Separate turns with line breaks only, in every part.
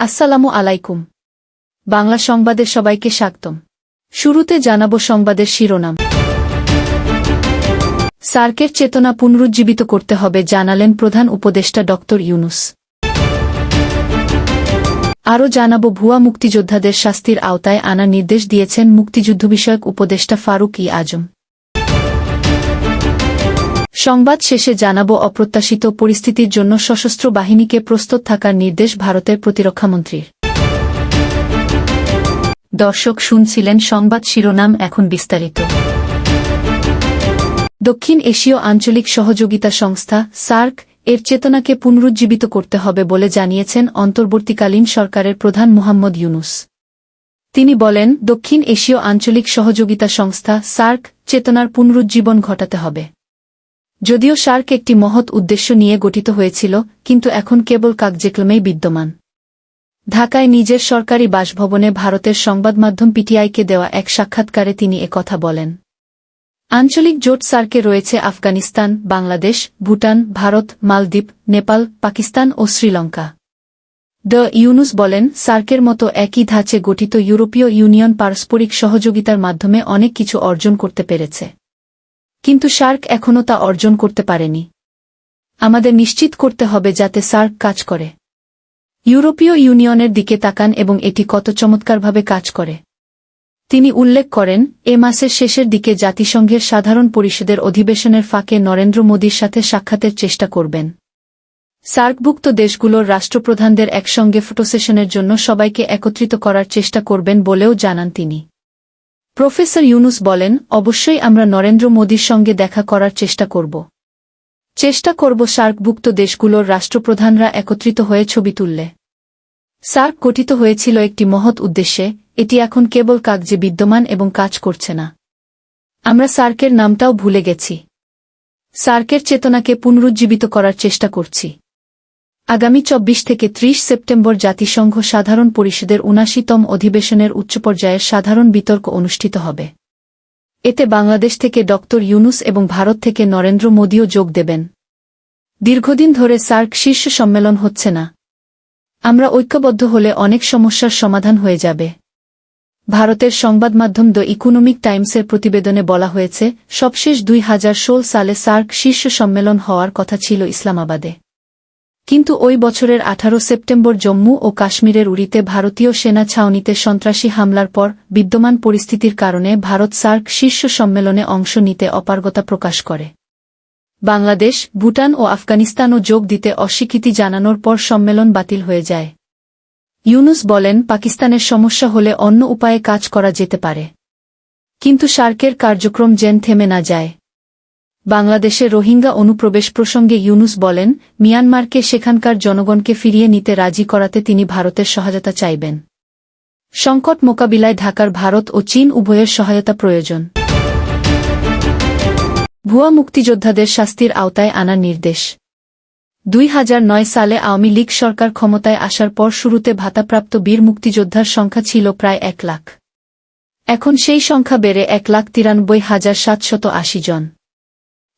আসসালামু আলাইকুম। বাংলা সংবাদের সবাইকে স্বাগতম। শুরুতে জানাব সংবাদের শিরোনাম। সার্কের চেতনা পুনরুজ্জীবিত করতে হবে, জানালেন প্রধান উপদেষ্টা ড ইউনুস। আরও জানাব, ভুয়া মুক্তিযোদ্ধাদের শাস্তির আওতায় আনার নির্দেশ দিয়েছেন মুক্তিযুদ্ধ বিষয়ক উপদেষ্টা ফারুক ই আজম। সংবাদ শেষে জানাব অপ্রত্যাশিত পরিস্থিতির জন্য সশস্ত্র বাহিনীকে প্রস্তুত থাকার নির্দেশ ভারতের প্রতিরক্ষামন্ত্রীর। দর্শক শুনছিলেন সংবাদ শিরোনাম এখন বিস্তারিত। দক্ষিণ এশীয় আঞ্চলিক সহযোগিতা সংস্থা, সার্ক, এর চেতনাকে পুনরুজ্জীবিত করতে হবে বলে জানিয়েছেন অন্তর্বর্তীকালীন সরকারের প্রধান মোহাম্মদ ইউনুস। তিনি বলেন, দক্ষিণ এশীয় আঞ্চলিক সহযোগিতা সংস্থা, সার্ক, চেতনার পুনরুজ্জীবন ঘটাতে হবে। যদিও সার্ক একটি মহৎ উদ্দেশ্য নিয়ে গঠিত হয়েছিল, কিন্তু এখন কেবল কাকজেক্লমেই বিদ্যমান। ঢাকায় নিজের সরকারি বাসভবনে ভারতের সংবাদমাধ্যম পিটিআইকে দেওয়া এক সাক্ষাৎকারে তিনি একথা বলেন। আঞ্চলিক জোট সার্কে রয়েছে আফগানিস্তান, বাংলাদেশ, ভুটান, ভারত, মালদ্বীপ, নেপাল, পাকিস্তান ও শ্রীলঙ্কা। ড ইউনুস বলেন, সার্কের মতো একই ধাঁচে গঠিত ইউরোপীয় ইউনিয়ন পারস্পরিক সহযোগিতার মাধ্যমে অনেক কিছু অর্জন করতে পেরেছে। কিন্তু সার্ক এখনও তা অর্জন করতে পারেনি। আমাদের নিশ্চিত করতে হবে যাতে সার্ক কাজ করে। ইউরোপীয় ইউনিয়নের দিকে তাকান এবং এটি কত চমৎকারভাবে কাজ করে। তিনি উল্লেখ করেন, এ মাসের শেষের দিকে জাতিসংঘের সাধারণ পরিষদের অধিবেশনের ফাঁকে নরেন্দ্র মোদীর সাথে সাক্ষাতের চেষ্টা করবেন। সার্কভুক্ত দেশগুলোর রাষ্ট্রপ্রধানদের একসঙ্গে ফটোসেশনের জন্য সবাইকে একত্রিত করার চেষ্টা করবেন বলেও জানান তিনি। প্রফেসর ইউনুস বলেন, অবশ্যই আমরা নরেন্দ্র মোদীর সঙ্গে দেখা করার চেষ্টা করব। চেষ্টা করব সার্কভুক্ত দেশগুলোর রাষ্ট্রপ্রধানরা একত্রিত হয়ে ছবি তুললে। সার্ক গঠিত হয়েছিল একটি মহৎ উদ্দেশ্যে, এটি এখন কেবল কাগজে বিদ্যমান এবং কাজ করছে না। আমরা সার্কের নামটাও ভুলে গেছি। সার্কের চেতনাকে পুনরুজ্জীবিত করার চেষ্টা করছি। আগামী চব্বিশ থেকে ৩০ সেপ্টেম্বর জাতিসংঘ সাধারণ পরিষদের উনাশিতম অধিবেশনের উচ্চ উচ্চপর্যায়ের সাধারণ বিতর্ক অনুষ্ঠিত হবে। এতে বাংলাদেশ থেকে ড. ইউনুস এবং ভারত থেকে নরেন্দ্র মোদীও যোগ দেবেন। দীর্ঘদিন ধরে সার্ক শীর্ষ সম্মেলন হচ্ছে না। আমরা ঐক্যবদ্ধ হলে অনেক সমস্যার সমাধান হয়ে যাবে। ভারতের সংবাদ মাধ্যম দ্য ইকোনমিক টাইমসের প্রতিবেদনে বলা হয়েছে, সবশেষ দুই হাজার ষোল সালে সার্ক শীর্ষ সম্মেলন হওয়ার কথা ছিল ইসলামাবাদে। কিন্তু ওই বছরের আঠারো সেপ্টেম্বর জম্মু ও কাশ্মীরের উড়িতে ভারতীয় সেনা ছাউনিতে সন্ত্রাসী হামলার পর বিদ্যমান পরিস্থিতির কারণে ভারত সার্ক শীর্ষ সম্মেলনে অংশ নিতে অপারগতা প্রকাশ করে। বাংলাদেশ, ভুটান ও আফগানিস্তানও যোগ দিতে অস্বীকৃতি জানানোর পর সম্মেলন বাতিল হয়ে যায়। ইউনুস বলেন, পাকিস্তানের সমস্যা হলে অন্য উপায়ে কাজ করা যেতে পারে। কিন্তু সার্কের কার্যক্রম যেন থেমে না যায়। বাংলাদেশে রোহিঙ্গা অনুপ্রবেশ প্রসঙ্গে ইউনুস বলেন, মিয়ানমারকে সেখানকার জনগণকে ফিরিয়ে নিতে রাজি করাতে তিনি ভারতের সহায়তা চাইবেন। সংকট মোকাবিলায় ঢাকার ভারত ও চীন উভয়ের সহায়তা প্রয়োজন। ভুয়া মুক্তিযোদ্ধাদের শাস্তির আওতায় আনার নির্দেশ। দুই হাজার নয় সালে আওয়ামী লীগ সরকার ক্ষমতায় আসার পর শুরুতে ভাতাপ্রাপ্ত বীর মুক্তিযোদ্ধার সংখ্যা ছিল প্রায় এক লাখ। এখন সেই সংখ্যা বেড়ে এক লাখ তিরানব্বই হাজার সাতশত আশি জন।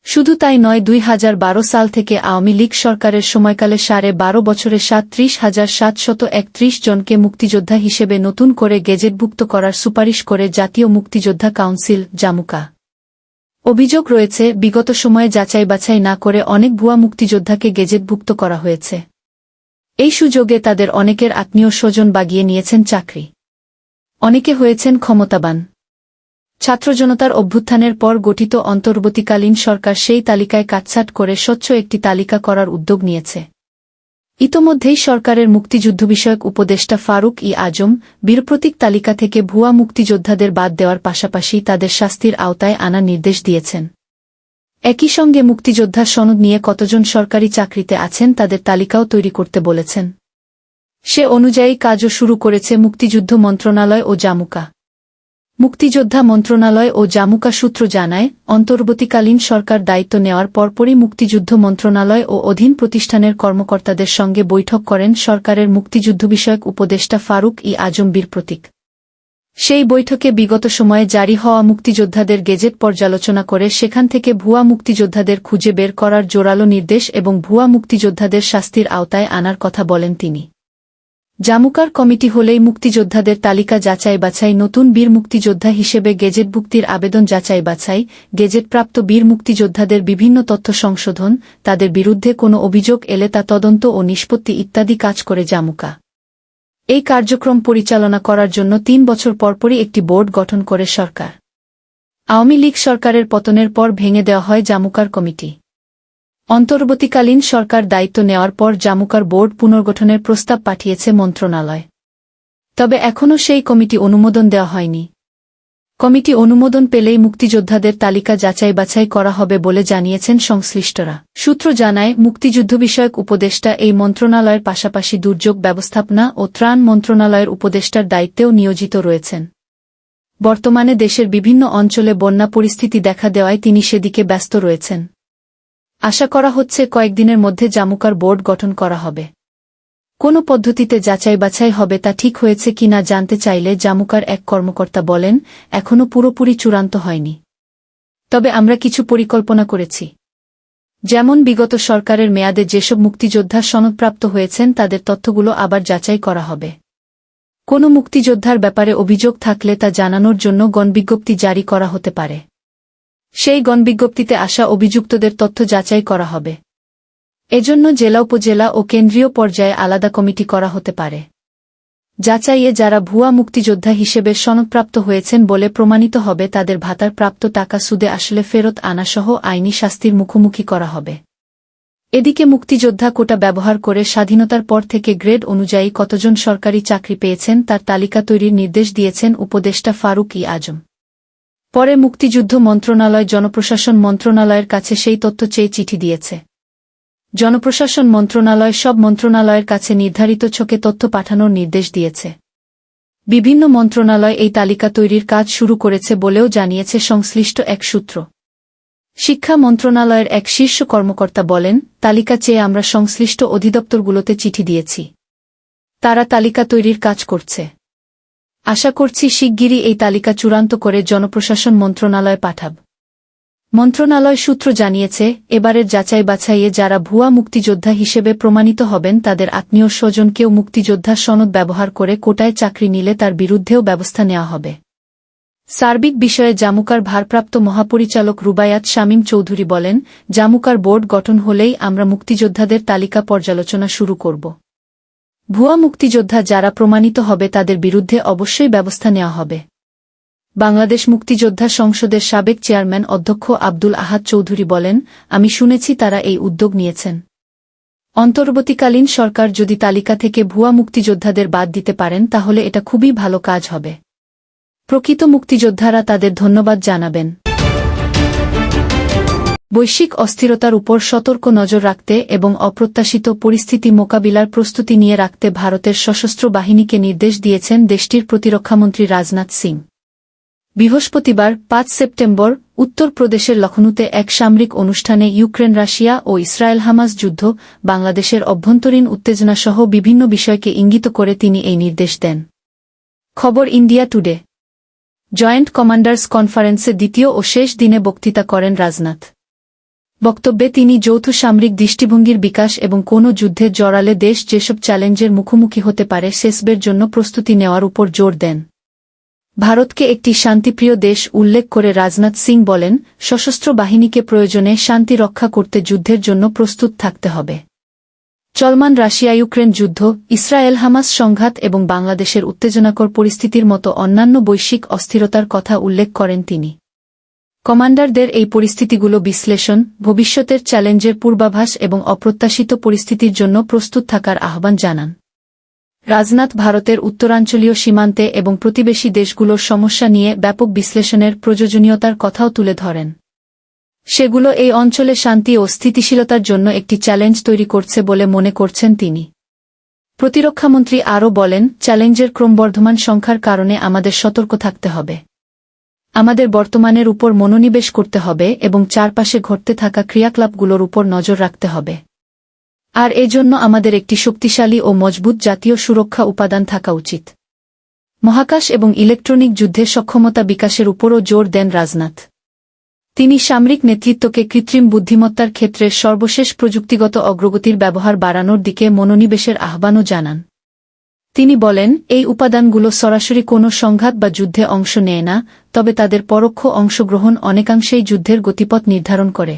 শুধু তাই নয়, দুই হাজার বারো সাল থেকে আওয়ামী লীগ সরকারের সময়কালে সাড়ে বারো বছরে সাতত্রিশ হাজার সাতশত একত্রিশ জনকে মুক্তিযোদ্ধা হিসেবে নতুন করে গেজেটভুক্ত করার সুপারিশ করে জাতীয় মুক্তিযোদ্ধা কাউন্সিল, জামুকা। অভিযোগ রয়েছে, বিগত সময়ে যাচাই বাছাই না করে অনেক ভুয়া মুক্তিযোদ্ধাকে গেজেটভুক্ত করা হয়েছে। এই সুযোগে তাদের অনেকের আত্মীয় স্বজন বাগিয়ে নিয়েছেন চাকরি। অনেকে হয়েছেন ক্ষমতাবান। ছাত্র জনতার অভ্যুত্থানের পর গঠিত অন্তর্বর্তীকালীন সরকার সেই তালিকায় কাটছাট করে স্বচ্ছ একটি তালিকা করার উদ্যোগ নিয়েছে। ইতোমধ্যেই সরকারের মুক্তিযুদ্ধ বিষয়ক উপদেষ্টা ফারুক ই আজম বীরপ্রতীক তালিকা থেকে ভুয়া মুক্তিযোদ্ধাদের বাদ দেওয়ার পাশাপাশি তাদের শাস্তির আওতায় আনার নির্দেশ দিয়েছেন। একই সঙ্গে মুক্তিযোদ্ধা সনদ নিয়ে কতজন সরকারি চাকরিতে আছেন তাদের তালিকাও তৈরি করতে বলেছেন। সে অনুযায়ী কাজও শুরু করেছে মুক্তিযুদ্ধ মন্ত্রণালয় ও জামুকা। মুক্তিযোদ্ধা মন্ত্রণালয় ও জামুকা সূত্র জানায়, অন্তর্বর্তীকালীন সরকার দায়িত্ব নেওয়ার পরপরই মুক্তিযুদ্ধ মন্ত্রণালয় ও অধীন প্রতিষ্ঠানের কর্মকর্তাদের সঙ্গে বৈঠক করেন সরকারের মুক্তিযুদ্ধ বিষয়ক উপদেষ্টা ফারুক ই আজম বীর প্রতীক। সেই বৈঠকে বিগত সময়ে জারি হওয়া মুক্তিযোদ্ধাদের গেজেট পর্যালোচনা করে সেখান থেকে ভুয়া মুক্তিযোদ্ধাদের খুঁজে বের করার জোরালো নির্দেশ এবং ভুয়া মুক্তিযোদ্ধাদের শাস্তির আওতায় আনার কথা বলেন তিনি। জামুকার কমিটি হলেই মুক্তিযোদ্ধাদের তালিকা যাচাই বাছাই, নতুন বীর মুক্তিযোদ্ধা হিসেবে গেজেটভুক্তির আবেদন যাচাই বাছাই, গেজেটপ্রাপ্ত বীর মুক্তিযোদ্ধাদের বিভিন্ন তথ্য সংশোধন, তাদের বিরুদ্ধে কোনো অভিযোগ এলে তা তদন্ত ও নিষ্পত্তি ইত্যাদি কাজ করে জামুকা। এই কার্যক্রম পরিচালনা করার জন্য তিন বছর পরপরই একটি বোর্ড গঠন করে সরকার। আওয়ামী লীগ সরকারের পতনের পর ভেঙে দেওয়া হয় জামুকার কমিটি। অন্তর্বর্তীকালীন সরকার দায়িত্ব নেওয়ার পর জামুকার বোর্ড পুনর্গঠনের প্রস্তাব পাঠিয়েছে মন্ত্রণালয়। তবে এখনও সেই কমিটি অনুমোদন দেওয়া হয়নি। কমিটি অনুমোদন পেলেই মুক্তিযোদ্ধাদের তালিকা যাচাই বাছাই করা হবে বলে জানিয়েছেন সংশ্লিষ্টরা। সূত্র জানায়, মুক্তিযুদ্ধ বিষয়ক উপদেষ্টা এই মন্ত্রণালয়ের পাশাপাশি দুর্যোগ ব্যবস্থাপনা ও ত্রাণ মন্ত্রণালয়ের উপদেষ্টার দায়িত্বেও নিয়োজিত রয়েছেন। বর্তমানে দেশের বিভিন্ন অঞ্চলে বন্যা পরিস্থিতি দেখা দেওয়ায় তিনি সেদিকে ব্যস্ত রয়েছেন। আশা করা হচ্ছে কয়েকদিনের মধ্যে জামুকার বোর্ড গঠন করা হবে। কোন পদ্ধতিতে যাচাই বাছাই হবে তা ঠিক হয়েছে কিনা জানতে চাইলে জামুকার এক কর্মকর্তা বলেন এখনও পুরোপুরি চূড়ান্ত হয়নি। তবে আমরা কিছু পরিকল্পনা করেছি। যেমন বিগত সরকারের মেয়াদে যেসব মুক্তিযোদ্ধা সনদপ্রাপ্ত হয়েছেন তাদের তথ্যগুলো আবার যাচাই করা হবে। কোনো মুক্তিযোদ্ধার ব্যাপারে অভিযোগ থাকলে তা জানানোর জন্য গণবিজ্ঞপ্তি জারি করা হতে পারে। সেই গণবিজ্ঞপ্তিতে আসা অভিযুক্তদের তথ্য যাচাই করা হবে। এজন্য জেলা উপজেলা ও কেন্দ্রীয় পর্যায়ে আলাদা কমিটি করা হতে পারে। যাচাইয়ে যারা ভুয়া মুক্তিযোদ্ধা হিসেবে সনদপ্রাপ্ত হয়েছেন বলে প্রমাণিত হবে তাদের ভাতার প্রাপ্ত টাকা সুদে আসলে ফেরত আনাসহ আইনি শাস্তির মুখোমুখি করা হবে। এদিকে মুক্তিযোদ্ধা কোটা ব্যবহার করে স্বাধীনতার পর থেকে গ্রেড অনুযায়ী কতজন সরকারি চাকরি পেয়েছেন তার তালিকা তৈরির নির্দেশ দিয়েছেন উপদেষ্টা ফারুক ই আজম। পরে মুক্তিযুদ্ধ মন্ত্রণালয় জনপ্রশাসন মন্ত্রণালয়ের কাছে সেই তথ্য চেয়ে চিঠি দিয়েছে। জনপ্রশাসন মন্ত্রণালয় সব মন্ত্রণালয়ের কাছে নির্ধারিত ছকে তথ্য পাঠানোর নির্দেশ দিয়েছে। বিভিন্ন মন্ত্রণালয় এই তালিকা তৈরির কাজ শুরু করেছে বলেও জানিয়েছে সংশ্লিষ্ট এক সূত্র। শিক্ষা মন্ত্রণালয়ের এক শীর্ষ কর্মকর্তা বলেন, তালিকা চেয়ে আমরা সংশ্লিষ্ট অধিদপ্তরগুলোতে চিঠি দিয়েছি। তারা তালিকা তৈরির কাজ করছে। আশা করছি শিগগিরই এই তালিকা চূড়ান্ত করে জনপ্রশাসন মন্ত্রণালয় পাঠাব। মন্ত্রণালয় সূত্র জানিয়েছে, এবারের যাচাই বাছাইয়ে যারা ভুয়া মুক্তিযোদ্ধা হিসেবে প্রমাণিত হবেন, তাদের আত্মীয় স্বজনকেও মুক্তিযোদ্ধা সনদ ব্যবহার করে কোটায় চাকরি নিলে তার বিরুদ্ধেও ব্যবস্থা নেওয়া হবে। সার্বিক বিষয়ে জামুকার ভারপ্রাপ্ত মহাপরিচালক রুবায়াত শামীম চৌধুরী বলেন, জামুকার বোর্ড গঠন হলেই আমরা মুক্তিযোদ্ধাদের তালিকা পর্যালোচনা শুরু করব। ভুয়া মুক্তিযোদ্ধা যারা প্রমাণিত হবে তাদের বিরুদ্ধে অবশ্যই ব্যবস্থা নেওয়া হবে। বাংলাদেশ মুক্তিযোদ্ধা সংসদের সাবেক চেয়ারম্যান অধ্যক্ষ আব্দুল আহাদ চৌধুরী বলেন, আমি শুনেছি তারা এই উদ্যোগ নিয়েছেন। অন্তর্বর্তীকালীন সরকার যদি তালিকা থেকে ভুয়া মুক্তিযোদ্ধাদের বাদ দিতে পারেন, তাহলে এটা খুবই ভালো কাজ হবে। প্রকৃত মুক্তিযোদ্ধারা তাদের ধন্যবাদ জানাবেন। বৈশ্বিক অস্থিরতার উপর সতর্ক নজর রাখতে এবং অপ্রত্যাশিত পরিস্থিতি মোকাবিলার প্রস্তুতি নিয়ে রাখতে ভারতের সশস্ত্র বাহিনীকে নির্দেশ দিয়েছেন দেশটির প্রতিরক্ষামন্ত্রী রাজনাথ সিং। বৃহস্পতিবার, পাঁচ সেপ্টেম্বর, উত্তরপ্রদেশের লখনউতে এক সামরিক অনুষ্ঠানে ইউক্রেন, রাশিয়া ও ইসরায়েল হামাস যুদ্ধ, বাংলাদেশের অভ্যন্তরীণ উত্তেজনাসহ বিভিন্ন বিষয়কে ইঙ্গিত করে তিনি এই নির্দেশ দেন। খবর ইন্ডিয়া টুডে। জয়েন্ট কমান্ডার্স কনফারেন্সে দ্বিতীয় ও শেষ দিনে বক্তৃতা করেন রাজনাথ। বক্তব্যে তিনি যৌথ সামরিক দৃষ্টিভঙ্গির বিকাশ এবং কোনো যুদ্ধে জড়ালে দেশ যেসব চ্যালেঞ্জের মুখোমুখি হতে পারে, শেষবের জন্য প্রস্তুতি নেওয়ার উপর জোর দেন। ভারতকে একটি শান্তিপ্রিয় দেশ উল্লেখ করে রাজনাথ সিং বলেন, সশস্ত্র বাহিনীকে প্রয়োজনে শান্তি রক্ষা করতে যুদ্ধের জন্য প্রস্তুত থাকতে হবে। চলমান রাশিয়া ইউক্রেন যুদ্ধ ইসরায়েল হামাস সংঘাত এবং বাংলাদেশের উত্তেজনাকর পরিস্থিতির মতো অন্যান্য বৈশ্বিক অস্থিরতার কথা উল্লেখ করেন তিনি। কমান্ডারদের এই পরিস্থিতিগুলো বিশ্লেষণ, ভবিষ্যতের চ্যালেঞ্জের পূর্বাভাস এবং অপ্রত্যাশিত পরিস্থিতির জন্য প্রস্তুত থাকার আহ্বান জানান। রাজনাথ ভারতের উত্তরাঞ্চলীয় সীমান্তে এবং প্রতিবেশী দেশগুলোর সমস্যা নিয়ে ব্যাপক বিশ্লেষণের প্রয়োজনীয়তার কথাও তুলে ধরেন। সেগুলো এই অঞ্চলে শান্তি ও স্থিতিশীলতার জন্য একটি চ্যালেঞ্জ তৈরি করছে বলে মনে করছেন তিনি। প্রতিরক্ষামন্ত্রী আরও বলেন, চ্যালেঞ্জের ক্রমবর্ধমান সংখ্যার কারণে আমাদের সতর্ক থাকতে হবে। আমাদের বর্তমানের উপর মনোনিবেশ করতে হবে এবং চারপাশে ঘটতে থাকা ক্রিয়াকলাপগুলোর উপর নজর রাখতে হবে। আর এজন্য আমাদের একটি শক্তিশালী ও মজবুত জাতীয় সুরক্ষা উপাদান থাকা উচিত। মহাকাশ এবং ইলেকট্রনিক যুদ্ধে সক্ষমতা বিকাশের উপরও জোর দেন রাজনাথ। তিনি সামরিক নেতৃত্বকে কৃত্রিম বুদ্ধিমত্তার ক্ষেত্রে সর্বশেষ প্রযুক্তিগত অগ্রগতির ব্যবহার বাড়ানোর দিকে মনোনিবেশের আহ্বানও জানান। তিনি বলেন, এই উপাদানগুলো সরাসরি কোনো সংঘাত বা যুদ্ধে অংশ নেয় না, তবে তাদের পরোক্ষ অংশগ্রহণ অনেকাংশেই যুদ্ধের গতিপথ নির্ধারণ করে।